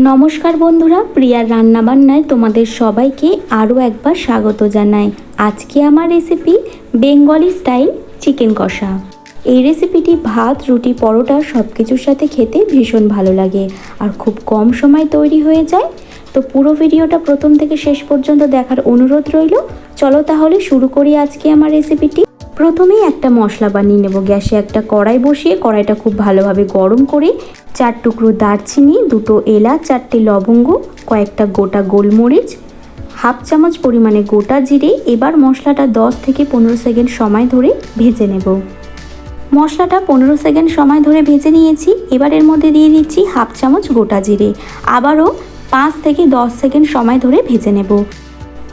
নমস্কার বন্ধুরা, প্রিয়ার রান্নাবান্নায় তোমাদের সবাইকে আরও একবার স্বাগত জানাই। আজকে আমার রেসিপি বেঙ্গলি স্টাইল চিকেন কষা। এই রেসিপিটি ভাত, রুটি, পরোটা সব কিছুর সাথে খেতে ভীষণ ভালো লাগে আর খুব কম সময় তৈরি হয়ে যায়। তো পুরো ভিডিওটা প্রথম থেকে শেষ পর্যন্ত দেখার অনুরোধ রইল। চলো তাহলে শুরু করি আজকে আমার রেসিপিটি প্রথমেই একটা মশলা বানিয়ে নেব। গ্যাসে একটা কড়াই বসিয়ে কড়াইটা খুব ভালোভাবে গরম করে চার টুকরো দারচিনি, দুটো এলাচ, চারটে লবঙ্গ, কয়েকটা গোটা গোলমরিচ, হাফ চামচ পরিমাণে গোটা জিরে। এবার মশলাটা দশ থেকে পনেরো সেকেন্ড সময় ধরে ভেজে নেব। মশলাটা পনেরো সেকেন্ড সময় ধরে ভেজে নিয়েছি। এবার এর মধ্যে দিয়ে দিচ্ছি হাফ চামচ গোটা জিরে। আবারও পাঁচ থেকে দশ সেকেন্ড সময় ধরে ভেজে নেব।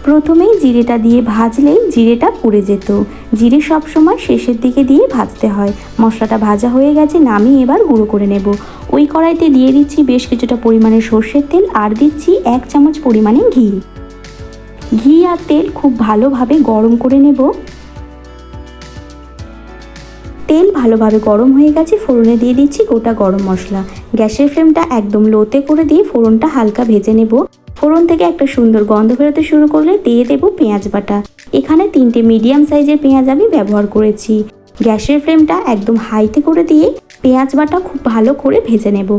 প্রথমেই জিরেটা দিয়ে ভাজলে জিরেটা পুড়ে যেত। জিরে সবসময় শেষের দিকে দিয়ে ভাজতে হয়। মশলাটা ভাজা হয়ে গেছে, নামিয়ে এবার গুঁড়ো করে নেব। ওই কড়াইতে দিয়ে দিচ্ছি বেশ কিছুটা পরিমাণে সর্ষের তেল আর দিচ্ছি এক চামচ পরিমাণে ঘি। ঘি আর তেল খুব ভালোভাবে গরম করে নেব। তেল ভালোভাবে গরম হয়ে গেছে, ফোড়নে দিয়ে দিচ্ছি গোটা গরম মশলা। গ্যাসের ফ্লেমটা একদম লোতে করে দিয়ে ফোড়নটা হালকা ভেজে নেব। ফোড়ন থেকে একটা সুন্দর গন্ধ বেরোতে শুরু করলে দিয়ে দেব পেঁয়াজ বাটা। এখানে তিনটে মিডিয়াম সাইজের পেঁয়াজ আমি ব্যবহার করেছি। গ্যাসের ফ্লেমটা একদম হাইতে করে দিয়ে পেঁয়াজ বাটা খুব ভালো করে ভেজে নেব।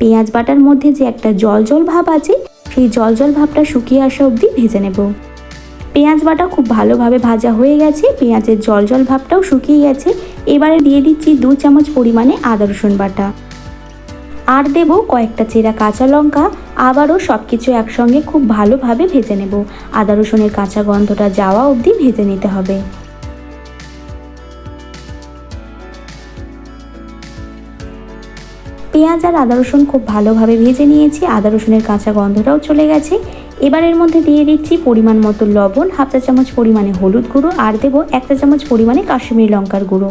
পেঁয়াজ বাটার মধ্যে যে একটা জল জল ভাব আছে, সেই জল জল ভাবটা শুকিয়ে আসা অবধি ভেজে নেব। পেঁয়াজ বাটা খুব ভালোভাবে ভাজা হয়ে গেছে, পেঁয়াজের জল জল ভাবটাও শুকিয়ে গেছে। এবারে দিয়ে দিচ্ছি দু চামচ পরিমাণে আদা রসুন বাটা। আর দেব কয়েকটা চেরা কাঁচা লঙ্কা, আবারও সব কিছু একসঙ্গে খুব ভালোভাবে ভেজে নেব। আদা রসুনের কাঁচা গন্ধটা যাওয়া অবধি ভেজে নিতে হবে। পেঁয়াজ আর আদা রসুন খুব ভালোভাবে ভেজে নিয়েছি, আদা রসুনের কাঁচা গন্ধটাও চলে গেছে। এবার এর মধ্যে দিয়ে দিচ্ছি পরিমাণ মতো লবণ, হাফ চা চামচ পরিমাণে হলুদ গুঁড়ো, আর দেবো এক চা চামচ পরিমাণে কাশ্মীরি লঙ্কার গুঁড়ো।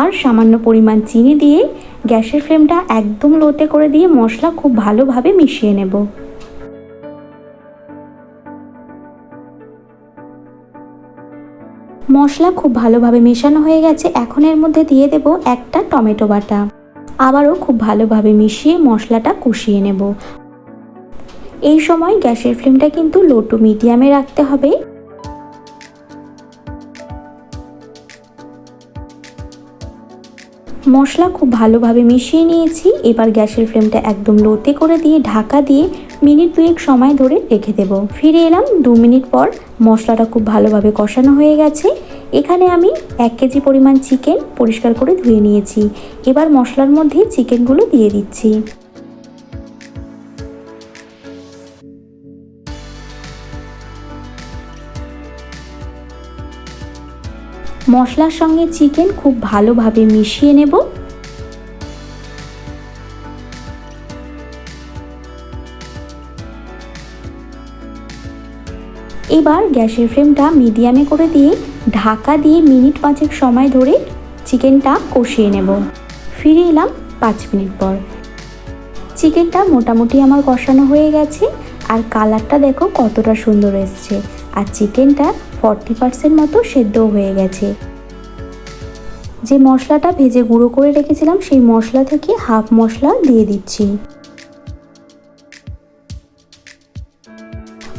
আর সামান্য পরিমাণ চিনি দিয়ে গ্যাসের ফ্লেমটা একদম লোতে করে দিয়ে মশলা খুব ভালোভাবে মিশিয়ে নেব। মশলা খুব ভালোভাবে মেশানো হয়ে গেছে। এখন এর মধ্যে দিয়ে দেব একটা টমেটো বাটা। আবারও খুব ভালোভাবে মিশিয়ে মশলাটা কষিয়ে নেব। এই সময় গ্যাসের ফ্লেমটা কিন্তু লো টু মিডিয়ামে রাখতে হবে। মশলা খুব ভালোভাবে মিশিয়ে নিয়েছি। এবার গ্যাসের ফ্লেমটা একদম লোতে করে দিয়ে ঢাকা দিয়ে মিনিট দুয়েক সময় ধরে রেখে দেব। ফিরে এলাম দু মিনিট পর মশলাটা খুব ভালোভাবে কষানো হয়ে গেছে। এখানে আমি এক কেজি পরিমাণ চিকেন পরিষ্কার করে ধুয়ে নিয়েছি। এবার মশলার মধ্যে চিকেনগুলো দিয়ে দিচ্ছি। মশলার সঙ্গে চিকেন খুব ভালোভাবে মিশিয়ে নেব। এবার গ্যাসের ফ্লেমটা মিডিয়ামে করে দিয়ে ঢাকা দিয়ে মিনিট পাঁচেক সময় ধরে চিকেনটা কষিয়ে নেব। ফিরে এলাম পাঁচ মিনিট পর। চিকেনটা মোটামুটি আমার কষানো হয়ে গেছে, আর কালারটা দেখো কতটা সুন্দর এসছে, আর চিকেনটা ফর্টি পার্সেন্ট মতো সেদ্ধ হয়ে গেছে। যে মশলাটা ভেজে গুঁড়ো করে রেখেছিলাম, সেই মশলা থেকে হাফ মশলা দিয়ে দিচ্ছি।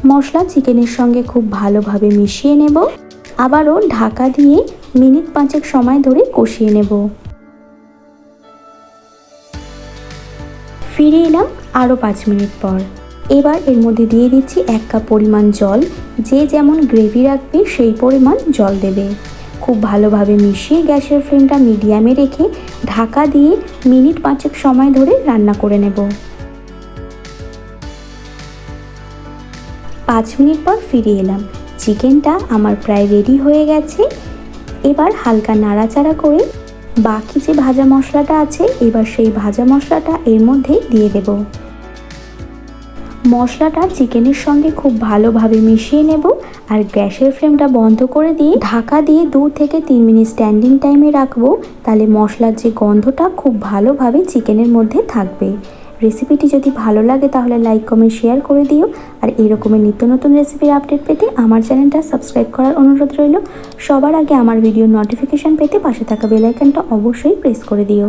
মশলা চিকেনের সঙ্গে খুব ভালোভাবে মিশিয়ে নেব। আবারও ঢাকা দিয়ে মিনিট পাঁচেক সময় ধরে কষিয়ে নেব। ফিরে এলাম আরও পাঁচ মিনিট পর। এবার এর মধ্যে দিয়ে দিচ্ছি এক কাপ পরিমাণ জল। যে যেমন গ্রেভি রাখবে, সেই পরিমাণ জল দেবে। খুব ভালোভাবে মিশিয়ে গ্যাসের ফ্লেমটা মিডিয়ামে রেখে ঢাকা দিয়ে মিনিট পাঁচেক সময় ধরে রান্না করে নেব। পাঁচ মিনিট পর ফিরে এলাম। চিকেনটা আমার প্রায় রেডি হয়ে গেছে। এবার হালকা নাড়াচাড়া করে বাকি যে ভাজা মশলাটা আছে, এবার সেই ভাজা মশলাটা এর মধ্যে দিয়ে দেব। মশলাটা চিকেনের সঙ্গে খুব ভালোভাবে মিশিয়ে নেব আর গ্যাসের ফ্লেমটা বন্ধ করে দিয়ে ঢাকা দিয়ে দু থেকে তিন মিনিট স্ট্যান্ডিং টাইমে রাখব। তাহলে মশলার যে গন্ধটা খুব ভালোভাবে চিকেনের মধ্যে থাকবে। রেসিপিটি যদি ভালো লাগে তাহলে লাইক, কমেন্ট, শেয়ার করে দিও। আর এরকমের নিত্য নতুন রেসিপির আপডেট পেতে আমার চ্যানেলটা সাবস্ক্রাইব করার অনুরোধ রইল। সবার আগে আমার ভিডিও নোটিফিকেশান পেতে পাশে থাকা বেলাইকানটা অবশ্যই প্রেস করে দিও।